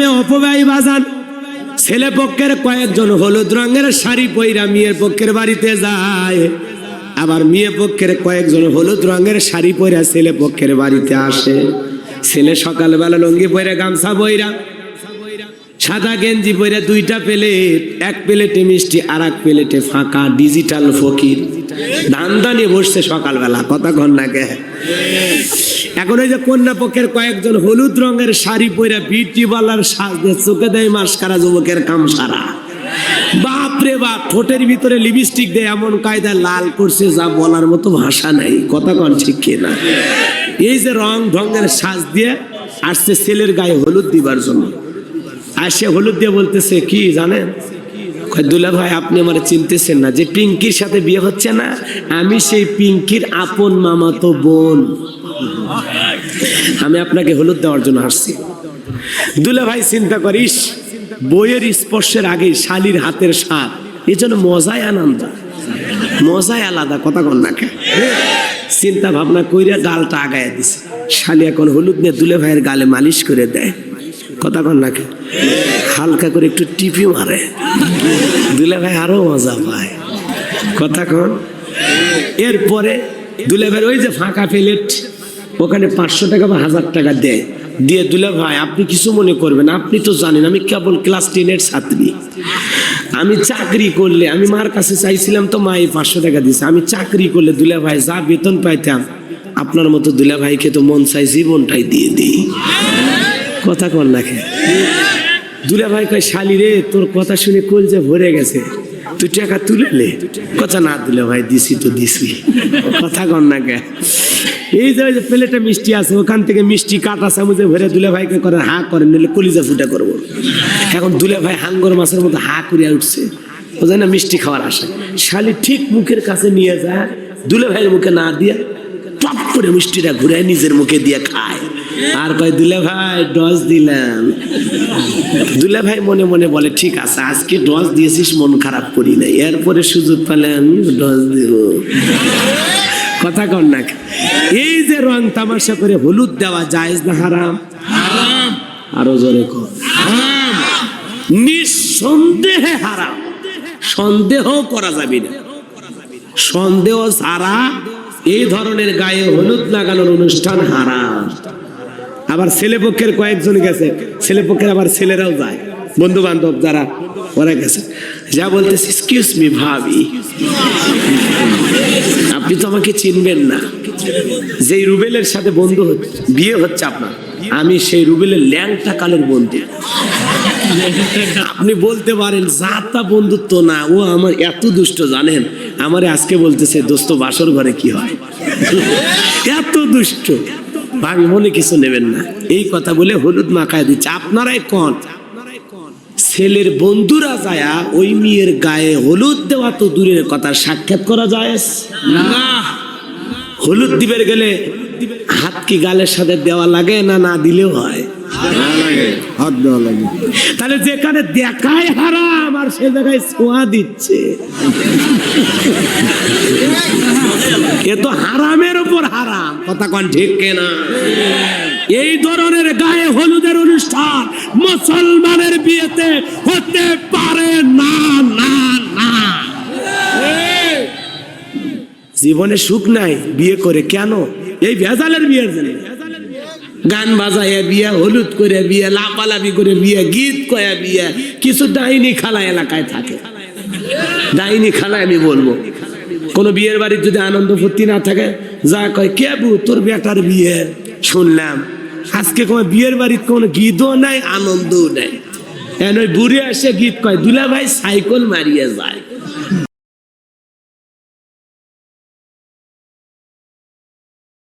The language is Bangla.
নামে অপব্যয় বাজান। ছেলে পক্ষের কয়েকজন হলুদ রঙের শাড়ি পইরা মেয়ের পক্ষের বাড়িতে যায়। আবার মেয়ে পক্ষের কয়েকজন হলুদ রঙের শাড়ি পইরা ছেলে পক্ষের বাড়িতে আসে। ছেলে সকালবেলা লঙ্গি পরে গামছা বইরা সাদা গেঞ্জি পরে দুইটা প্লেট, এক প্লেটে মিষ্টি আর এক প্লেটে ফাঁকা, ডিজিটাল ফকির। ধান্দা বসছে সকালবেলা কন না কে? এখন ওই যে কন্যা পক্ষের কয়েকজন হলুদ রঙের শাড়ি পরে বিউটি বালার সাজ চোখে দেয় মাস্কারা যুবকের কাম সারা বাপরে বাপ, ঠোঁটের ভিতরে লিপস্টিক দেয়, এমন কায়দা লাল করছে যা বলার মতো ভাষা নাই কন ঠিক না এই যে রং ঢঙ্গের সাজ দিয়ে আসছে ছেলের গায়ে হলুদ দিবার জন্য। আসে হলুদ দিয়ে বলতেছে, কি জানেন? দুলা ভাই, আপনি আমার চিনতেছেন না যে পিঙ্কির সাথে বিয়ে হচ্ছে না? আমি সেই পিঙ্কির আপন মামাতো বোন। আমি আপনাকে হলুদ দেওয়ার জন্য আসছি। দুলা ভাই, চিন্তা করিস, বইয়ের স্পর্শের আগে শালির হাতের স্বাদ। এই জন্য মজাই আনন্দ। মজাই আলাদা, কথা কন না কে? চিন্তা ভাবনা কইরা গালটা আগায় দিছে। শালি এখন হলুদ নিয়ে দুলে ভাইয়ের গালে মালিশ করে দেয়। কথা কন নাকি? হালকা করে একটু টিপি মারে। দুলে ভাই আরও মজা পায়। কথা কন। এরপরে দুলে ভাই ওই যে ফাঁকা প্লেট, ওখানে পাঁচশো টাকা বা হাজার টাকা দেয়। দিয়ে দুলে ভাই, আপনি কিছু মনে করবেন আপনি তো জানেন, আমি কেবল ক্লাস টেনের ছাত্রী। আমি চাকরি করলে, আমি মার কাছে চাইছিলাম তো মা এই পাঁচশো টাকা দিয়েছে আমি চাকরি করলে দুলে ভাই যা বেতন পাইতাম, আপনার মতো দুলা ভাইকে তো মন চাই জীবনটাই দিয়ে দিই। কথা কর না খে দুলা ভাই কয়, শালি রে, তোর কথা শুনে কল যে ভরে গেছে। তুই টাকা তুলে কথা না দিলে ভাই, দিছি তো দিছি। কথা কর না কে। এই যে যে প্লেটে মিষ্টি আছে, ওখান থেকে মিষ্টি কাটা চামচে ভরে দুলে ভাইকে করে হা করে নিলে কলিজা ফুটা করব। এখন দুলে ভাই হাঙ্গর মাছের মতো হা করিয়া উঠছে। ও জানে মিষ্টি খাওয়ার আশা। শালি ঠিক মুখের কাছে নিয়ে যায়, দুলে ভাইয়ের মুখে না দিয়া, টপ করে মিষ্টিটা ঘুরে নিজের মুখে দিয়ে খায়। আর কয় দুলে ভাই ডস দিলাম। দুলে ভাই মনে মনে বলে ঠিক আছে আজকে ডস দিয়েছিস মন খারাপ করি নাই। এরপরে সুযোগ পেলে আমি ডস দিব। কথা কর না এই যে রং তামাশা করে হলুদ দেওয়া জায়েজ না হারাম? আরও জোরে কর নিঃসন্দেহে হারাম। সন্দেহ করা যাবে না। সন্দেহ ছাড়া এই ধরনের গায়ে হলুদ লাগানোর অনুষ্ঠান হারাম। আবার ছেলে পক্ষের কয়েকজন গেছে। ছেলে পক্ষের আবার ছেলেরাও যায়। বন্ধু বান্ধব যারা, ওরা গেছে। যা বলতেছে এক্সকিউজ মি ভাবি। আপনি তো আমাকে চিনবেন না। যেই রুবেলের সাথে বন্ধু বিয়ে হচ্ছে আপনার, আমি সেই রুবেলের ল্যাংটা কালের বন্ধু। আপনি বলতে পারেন, যাতা বন্ধুত্ব না, ও আমার এত দুষ্ট, জানেন? আমারে আজকে বলতেছে, দোস্ত, বাসর ঘরে কি হয়? এত দুষ্ট। ভাবি মনে কিছু নেবেন না। এই কথা বলে হলুদ মাখায় দিচ্ছে। আপনারাই কন? ছেলের বন্ধুরা যায়া ওই মেয়ের গায়ে হলুদ দেওয়া তো দূরের কথা সাক্ষাৎ করা যায়? না। হলুদ দিবের গেলে হাত কি গালের সাথে দেওয়া লাগে না না দিলেও হয়? তাহলে যেখানে দেখায় হারাম আর সে জায়গায় ছোঁয়া দিচ্ছে। এ তো হারামের উপর হারাম। কথা কন ঠিক কেনা? এই ধরনের গায়ে হলুদের অনুষ্ঠান মুসলমানের বিয়েতে হতে পারে না না না। জীবনে সুখ নাই বিয়ে করে কেন? এই ভেজালের বিয়ের জন্য। গান বাজায় বিয়ে হলুদ করে বিয়ে লাপালাপি করে বিয়ে গীত কয়া বিয়ে কিছু ডাইনি খালা এলাকায় থাকে। ডাইনি খালা আমি বলব। কোন বিয়ের বাড়ির যদি আনন্দ ফুর্তি না থাকে, যা কয়, কে বু, তোর বেটার বিয়ে? শুনলাম। আজকে কোনো বিয়ের বাড়ির কোনো গীতও নাই, আনন্দও নাই। এন ওই বুড়ি আসে গীত কয় দুলা ভাই সাইকেল মারিয়ে যায়।